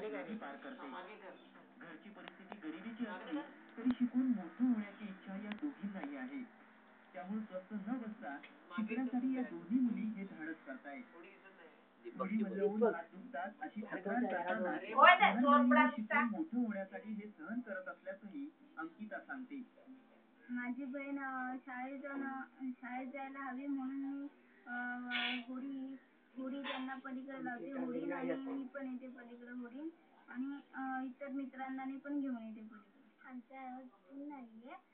पार करते. घरची परिस्थिती गरिबीची असली तरी शिकून मोठं होण्याची इच्छा या दोघींनाही आहे. त्यामुळे स्वस्त न बसता शिकण्यासाठी या दोन्ही मुली हे धाडस करतायत. अशी तक्रार करताना मोठं होण्यासाठी हे सहन करत असल्याचंही अंकिता सांगते. माझी बहीण अं, शाळेत अं, शाळेत जायला हवी म्हणून मी पलीकडे लावते होडीन आणि मी पण येते पलीकडे होडीन आणि अं, इतर मित्रांना पण घेऊन येते पलीकडे. आमच्या पूल नाहीये.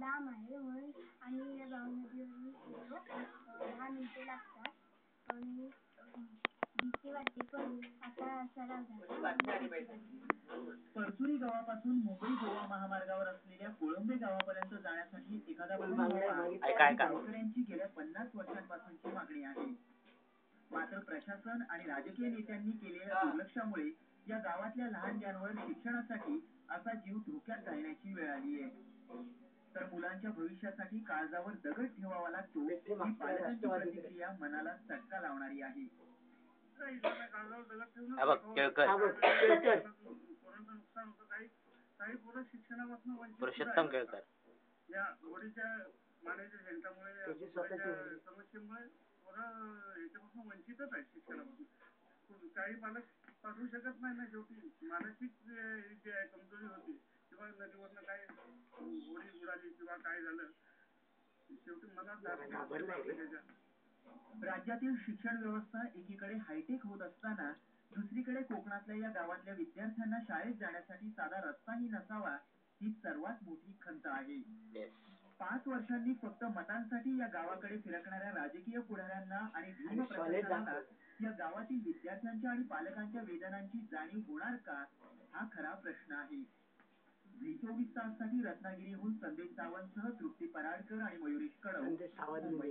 लांब आहे म्हणून आम्ही या गाव नदीवरून अ, दहा मिनिटे लागतात. आणि भीती वाटते पण आता सराव. परसुरी गावापासून मुंबई गोवा महामार्गावर असलेल्या कोळंबे गावापर्यंत जाण्यासाठी एखादा ऐका, गेल्या पन्नास वर्षांपासूनची मागणी आहे. मात्र प्रशासन आणि राजकीय नेत्यांनी केलेल्या दुर्लक्षामुळे या गावातल्या लहानग्यांवर शिक्षणासाठी असा जीव धोक्यात घालण्याची वेळ आली आहे. तर मुलांच्या भविष्यासाठी काळजावर दगड ठेवावा लागतो ही पालकांची प्रतिक्रिया मनाला चटका लावणारी आहे. पुरुषोत्तम केळकर. या होडीच्या मानेच्या झेंटामुळे समस्येमुळे वंचितच आहेत शिक्षणापासून पण काही पालक पाठवू शकत नाही ना शेवटी. मानसिक जी आहे कमजोरी होती किंवा नदीवरनं काय होडी बुडाली किंवा काय झालं शेवटी मनात. राज्यातील शिक्षण व्यवस्था एकीकडे हायटेक होत असताना दुसरीकडे कोकणातल्या या गावातल्या विद्यार्थ्यांना शाळेत जाण्यासाठी साधा रस्ताही नसावा ही सर्वात मोठी खंत आहे. Yes. पाच वर्षांनी फक्त मतांसाठी या गावाकडे फिरकणाऱ्या राजकीय पुढाऱ्यांना आणि भीम या गावातील विद्यार्थ्यांच्या आणि पालकांच्या वेदनांची जाणीव होणार का हा खरा प्रश्न आहे. चोवीस ताससाठी रत्नागिरीहून संदेश सावंतसह तृप्ती पराडकर आणि मयुरेश कडव मुंबई